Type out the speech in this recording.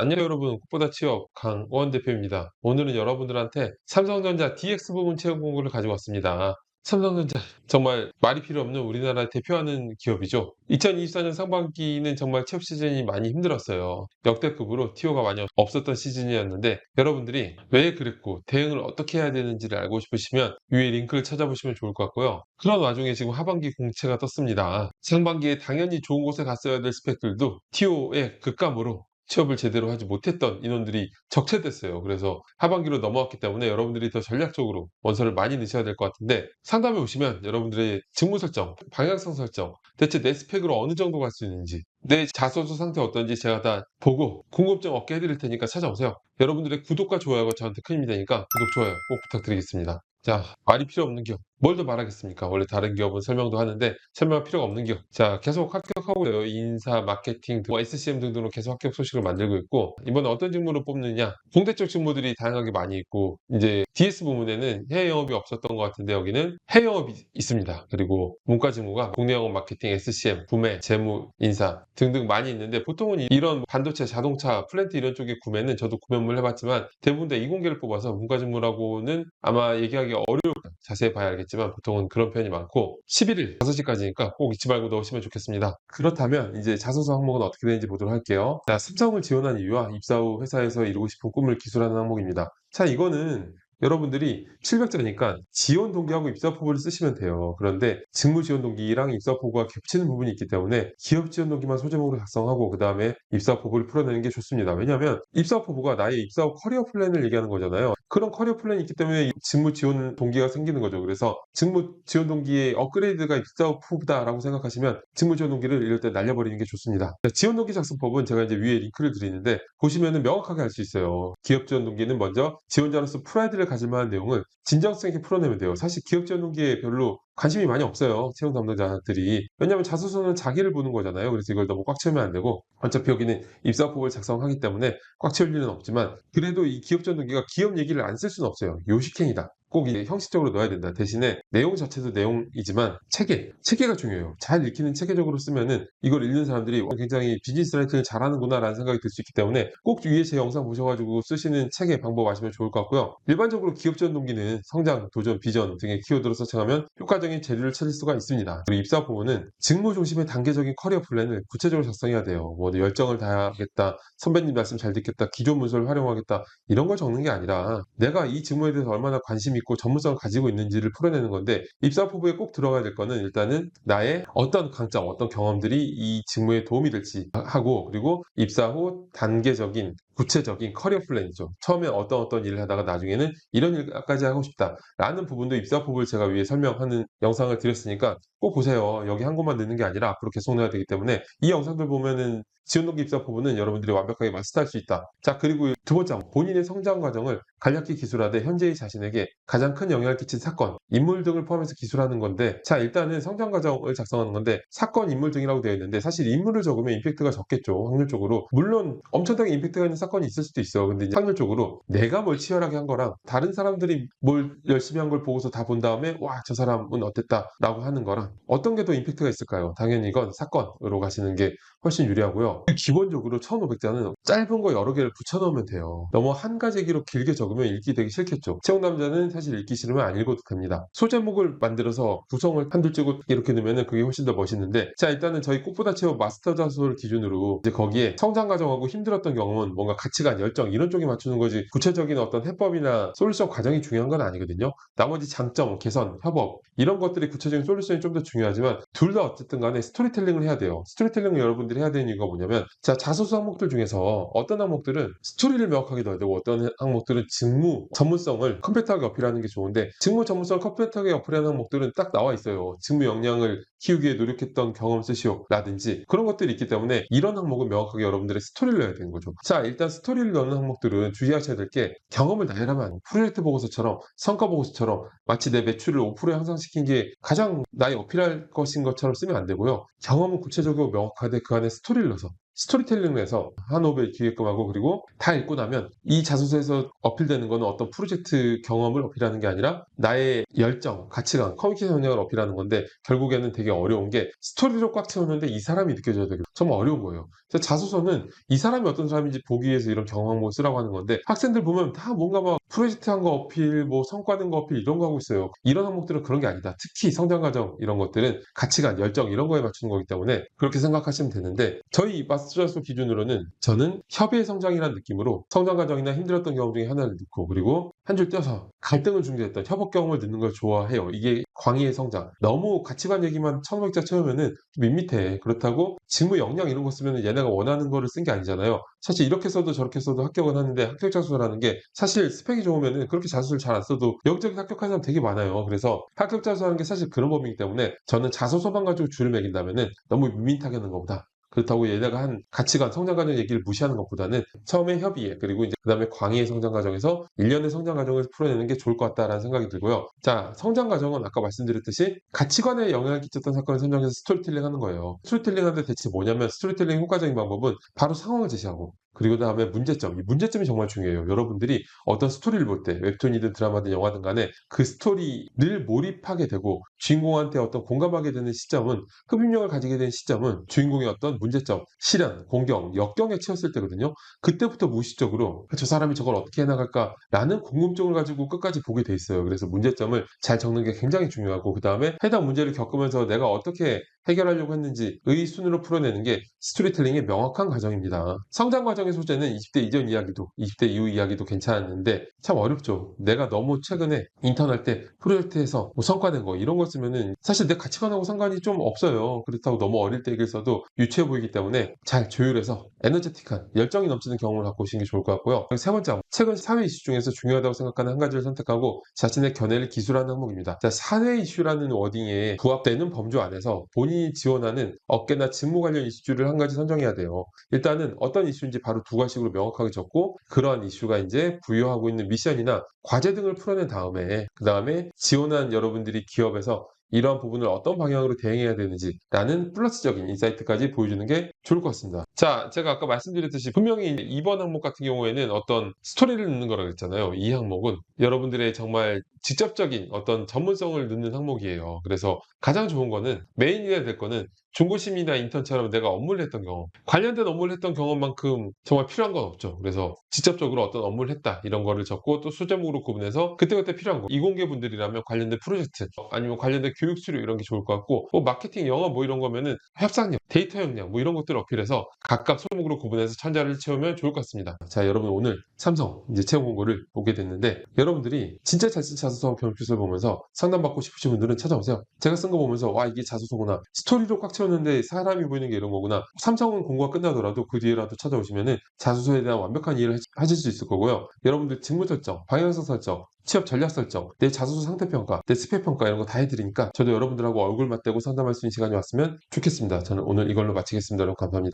안녕 여러분 꽃보다 취업 강원 대표입니다. 오늘은 여러분들한테 삼성전자 DX 부분 채용 공고를 가지고 왔습니다. 삼성전자 정말 말이 필요 없는 우리나라 대표하는 기업이죠. 2024년 상반기는 정말 취업 시즌이 많이 힘들었어요. 역대급으로 티오가 많이 없었던 시즌이었는데 여러분들이 왜 그랬고 대응을 어떻게 해야 되는지를 알고 싶으시면 위에 링크를 찾아보시면 좋을 것 같고요. 그런 와중에 지금 하반기 공채가 떴습니다. 상반기에 당연히 좋은 곳에 갔어야 될 스펙들도 티오의 급감으로 취업을 제대로 하지 못했던 인원들이 적체됐어요. 그래서 하반기로 넘어왔기 때문에 여러분들이 더 전략적으로 원서를 많이 넣으셔야 될 것 같은데 상담에 오시면 여러분들의 직무 설정, 방향성 설정, 대체 내 스펙으로 어느 정도 갈 수 있는지 내 자소서 상태 어떤지 제가 다 보고 궁금증 얻게 해드릴 테니까 찾아오세요. 여러분들의 구독과 좋아요가 저한테 큰 힘이 되니까 구독, 좋아요 꼭 부탁드리겠습니다. 자, 말이 필요 없는 기업. 뭘더 말하겠습니까? 원래 다른 기업은 설명도 하는데 설명할 필요가 없는 기업. 자, 계속 합격하고 있어요. 인사, 마케팅, 뭐 SCM 등등으로 계속 합격 소식을 만들고 있고 이번에 어떤 직무를 뽑느냐? 공대 쪽 직무들이 다양하게 많이 있고 이제 DS 부문에는 해외 영업이 없었던 것 같은데 여기는 해외 영업이 있습니다. 그리고 문과 직무가 국내 영업 마케팅, SCM, 구매, 재무, 인사 등등 많이 있는데 보통은 이런 반도체, 자동차, 플랜트 이런 쪽의 구매는 저도 구매물 해봤지만 대부분 다 이공계를 뽑아서 문과 직무라고는 아마 얘기하기 어려울. 자세히 봐야 알겠 지만 보통은 그런 편이 많고 11일 5시까지니까 꼭 잊지 말고 넣으시면 좋겠습니다. 그렇다면 이제 자소서 항목은 어떻게 되는지 보도록 할게요. 자, 삼성을 지원한 이유와 입사 후 회사에서 이루고 싶은 꿈을 기술하는 항목입니다. 자, 이거는 여러분들이 700자니까 지원 동기하고 입사 포부를 쓰시면 돼요. 그런데 직무 지원 동기랑 입사 포부가 겹치는 부분이 있기 때문에 기업 지원 동기만 소제목으로 작성하고 그 다음에 입사 포부를 풀어내는 게 좋습니다. 왜냐하면 입사 포부가 나의 입사 후 커리어 플랜을 얘기하는 거잖아요. 그런 커리어 플랜이 있기 때문에 직무 지원 동기가 생기는 거죠. 그래서 직무 지원 동기의 업그레이드가 입사 후 포부다라고 생각하시면 직무 지원 동기를 이럴 때 날려버리는 게 좋습니다. 지원 동기 작성법은 제가 이제 위에 링크를 드리는데 보시면은 명확하게 알 수 있어요. 기업 지원 동기는 먼저 지원자로서 프라이드를 가질 만한 내용을 진정성 있게 풀어내면 돼요. 사실 기업 지원 동기에 별로 관심이 많이 없어요. 채용 담당자들이. 왜냐하면 자소서는 자기를 보는 거잖아요. 그래서 이걸 너무 꽉 채우면 안 되고 어차피 여기는 입사법을 작성하기 때문에 꽉 채울 일은 없지만 그래도 이 기업 지원 동기가 기업 얘기를 안 쓸 수는 없어요. 요식행이다. 꼭 형식적으로 넣어야 된다. 대신에 내용 자체도 내용이지만 체계, 체계가 중요해요. 잘 읽히는 체계적으로 쓰면은 이걸 읽는 사람들이 굉장히 비즈니스 라이팅을 잘하는구나라는 생각이 들 수 있기 때문에 꼭 위에 제 영상 보셔가지고 쓰시는 체계 방법 아시면 좋을 것 같고요. 일반적으로 기업 지원 동기는 성장, 도전, 비전 등의 키워드로 설정하면 효과적인 재료를 찾을 수가 있습니다. 그리고 입사 부문은 직무 중심의 단계적인 커리어 플랜을 구체적으로 작성해야 돼요. 뭐 열정을 다하겠다, 선배님 말씀 잘 듣겠다, 기존 문서를 활용하겠다 이런 걸 적는 게 아니라 내가 이 직무에 대해서 얼마나 관심이 있고 전문성을 가지고 있는지를 풀어내는 건데 입사 포부에 꼭 들어가야 될 거는 일단은 나의 어떤 강점, 어떤 경험들이 이 직무에 도움이 될지 하고 그리고 입사 후 단계적인 구체적인 커리어 플랜이죠. 처음에 어떤 어떤 일을 하다가 나중에는 이런 일까지 하고 싶다라는 부분도 입사 포부를 제가 위에 설명하는 영상을 드렸으니까 꼭 보세요. 여기 한 곳만 넣는 게 아니라 앞으로 계속 넣어야 되기 때문에 이 영상들 보면은 지원동기 입사 부분은 여러분들이 완벽하게 마스터할 수 있다. 자, 그리고 두 번째, 본인의 성장 과정을 간략히 기술하되 현재의 자신에게 가장 큰 영향을 끼친 사건, 인물 등을 포함해서 기술하는 건데, 자, 일단은 성장 과정을 작성하는 건데, 사건, 인물 등이라고 되어 있는데, 사실 인물을 적으면 임팩트가 적겠죠, 확률적으로. 물론 엄청나게 임팩트가 있는 사건이 있을 수도 있어. 근데 확률적으로 내가 뭘 치열하게 한 거랑 다른 사람들이 뭘 열심히 한 걸 보고서 다 본 다음에, 와, 저 사람은 어땠다 라고 하는 거랑 어떤 게 더 임팩트가 있을까요? 당연히 이건 사건으로 가시는 게 훨씬 유리하고요. 기본적으로 1500자는 짧은 거 여러 개를 붙여넣으면 돼요. 너무 한 가지 얘기로 길게 적으면 읽기 되게 싫겠죠. 채용남자는 사실 읽기 싫으면 안 읽어도 됩니다. 소제목을 만들어서 구성을 한둘 째고 이렇게 넣으면 그게 훨씬 더 멋있는데 자 일단은 저희 꽃보다 채워 마스터 자소를 기준으로 이제 거기에 성장 과정하고 힘들었던 경험은 뭔가 가치관, 열정 이런 쪽에 맞추는 거지 구체적인 어떤 해법이나 솔루션 과정이 중요한 건 아니거든요. 나머지 장점, 개선, 협업 이런 것들이 구체적인 솔루션이 좀 더 중요하지만 둘 다 어쨌든 간에 스토리텔링을 해야 돼요. 스토리텔링을 여러분 들이 해야 되는 이유가 뭐냐면 자 자소서 항목들 중에서 어떤 항목들은 스토리를 명확하게 넣어야 되고 어떤 항목들은 직무 전문성을 컴퓨터하게 어필하는 게 좋은데 직무 전문성을 컴퓨터하게 어필하는 항목들은 딱 나와 있어요. 직무 역량을 키우기 위해 노력했던 경험 쓰시오라든지 그런 것들이 있기 때문에 이런 항목은 명확하게 여러분들의 스토리를 넣어야 되는 거죠. 자 일단 스토리를 넣는 항목들은 주의하셔야 될 게 경험을 나열하면 프로젝트 보고서처럼 성과 보고서처럼 마치 내 매출을 5% 향상시킨 게 가장 나의 어필할 것인 것처럼 쓰면 안 되고요. 경험은 구체적이고 명확하되 그 안에 스토리를 넣어서 스토리텔링을 해서 한호흡에 기획금하고 그리고 다 읽고 나면 이 자소서에서 어필되는 거는 어떤 프로젝트 경험을 어필하는 게 아니라 나의 열정, 가치관, 커뮤니케이션 역량을 어필하는 건데 결국에는 되게 어려운 게 스토리로 꽉 채우는데 이 사람이 느껴져야 되고 정말 어려운 거예요. 그래서 자소서는 이 사람이 어떤 사람인지 보기 위해서 이런 경험 항목을 쓰라고 하는 건데 학생들 보면 다 뭔가 막 프로젝트 한 거 어필, 뭐 성과 낸 거 어필 이런 거 하고 있어요. 이런 항목들은 그런 게 아니다. 특히 성장 과정 이런 것들은 가치관, 열정 이런 거에 맞추는 거기 때문에 그렇게 생각하시면 되는데 저희 마스터자소 기준으로는 저는 협의의 성장이라는 느낌으로 성장 과정이나 힘들었던 경험 중에 하나를 넣고 그리고 한 줄 떼어서 갈등을 중재했던 협업 경험을 넣는 걸 좋아해요. 이게 광의의 성장. 너무 가치관 얘기만 천억자 채우면은 좀 밋밋해. 그렇다고 직무 역량 이런 거 쓰면 얘네가 원하는 거를 쓴 게 아니잖아요. 사실 이렇게 써도 저렇게 써도 합격은 하는데 합격 자소서라는 게 사실 스펙이 좋으면은 그렇게 자소서를 잘 안 써도 여기저기 합격하는 사람 되게 많아요. 그래서 합격 자소서라는 게 사실 그런 법이기 때문에 저는 자소서만 가지고 줄을 매긴다면은 너무 밋밋하게 하는 것보다 그렇다고 얘네가 한 가치관, 성장 과정 얘기를 무시하는 것보다는 처음에 협의에 그리고 이제 그 다음에 광의의 성장 과정에서 일련의 성장 과정을 풀어내는 게 좋을 것 같다라는 생각이 들고요. 자, 성장 과정은 아까 말씀드렸듯이 가치관에 영향을 끼쳤던 사건을 선정해서 스토리텔링 하는 거예요. 스토리텔링 하는데 대체 뭐냐면 스토리텔링 효과적인 방법은 바로 상황을 제시하고 그리고 다음에 문제점. 이 문제점이 정말 중요해요. 여러분들이 어떤 스토리를 볼 때 웹툰이든 드라마든 영화든 간에 그 스토리를 몰입하게 되고 주인공한테 어떤 공감하게 되는 시점은 흡입력을 가지게 된 시점은 주인공의 어떤 문제점, 시련, 공경, 역경에 치였을 때거든요. 그때부터 무의식적으로 저 사람이 저걸 어떻게 해나갈까라는 궁금증을 가지고 끝까지 보게 돼 있어요. 그래서 문제점을 잘 적는 게 굉장히 중요하고 그 다음에 해당 문제를 겪으면서 내가 어떻게 해결하려고 했는지 의 순으로 풀어내는 게 스토리텔링의 명확한 과정입니다. 성장 과정의 소재는 20대 이전 이야기도 20대 이후 이야기도 괜찮았는데 참 어렵죠. 내가 너무 최근에 인턴할 때 프로젝트에서 뭐 성과 낸 거 이런 거 쓰면은 사실 내 가치관하고 상관이 좀 없어요. 그렇다고 너무 어릴 때 얘기를 써도 유치해 보이기 때문에 잘 조율해서 에너제틱한 열정이 넘치는 경험을 갖고 오시는 게 좋을 것 같고요. 세 번째, 최근 사회 이슈 중에서 중요하다고 생각하는 한 가지를 선택하고 자신의 견해를 기술하는 항목입니다. 자, 사회 이슈라는 워딩에 부합되는 범주 안에서 본인 이 지원하는 업계나 직무 관련 이슈를 한 가지 선정해야 돼요. 일단은 어떤 이슈인지 바로 두 가지로 명확하게 적고 그러한 이슈가 이제 부여하고 있는 미션이나 과제 등을 풀어낸 다음에 그 다음에 지원한 여러분들이 기업에서 이러한 부분을 어떤 방향으로 대응해야 되는지 라는 플러스적인 인사이트까지 보여주는 게 좋을 것 같습니다. 자, 제가 아까 말씀드렸듯이 분명히 2번 항목 같은 경우에는 어떤 스토리를 넣는 거라고 했잖아요. 이 항목은 여러분들의 정말 직접적인 어떤 전문성을 넣는 항목이에요. 그래서 가장 좋은 거는 메인이어야 될 거는 중고심이나 인턴처럼 내가 업무를 했던 경험, 관련된 업무를 했던 경험만큼 정말 필요한 건 없죠. 그래서 직접적으로 어떤 업무를 했다 이런 거를 적고 또 소제목으로 구분해서 그때그때 필요한 거. 이공계 분들이라면 관련된 프로젝트 아니면 관련된 교육 수료 이런 게 좋을 것 같고 뭐 마케팅, 영업 뭐 이런 거면은 협상력, 데이터 역량 뭐 이런 것들을 어필해서 각각 소목으로 구분해서 천자를 채우면 좋을 것 같습니다. 자, 여러분 오늘 삼성 이제 채용 공고를 보게 됐는데 여러분들이 진짜 잘 쓴 자소서 경험표를 보면서 상담받고 싶으신 분들은 찾아오세요. 제가 쓴 거 보면서 와 이게 자소서구나. 스토리로 꽉 채웠는데 사람이 보이는 게 이런 거구나. 삼성은 공고가 끝나더라도 그 뒤에라도 찾아오시면은 자소서에 대한 완벽한 이해를 하실 수 있을 거고요. 여러분들 직무 설정, 방향성 설정, 취업 전략 설정, 내 자소서 상태 평가, 내 스펙 평가 이런 거 다 해드리니까 저도 여러분들하고 얼굴 맞대고 상담할 수 있는 시간이 왔으면 좋겠습니다. 저는 오늘 이걸로 마치겠습니다. 감사합니다.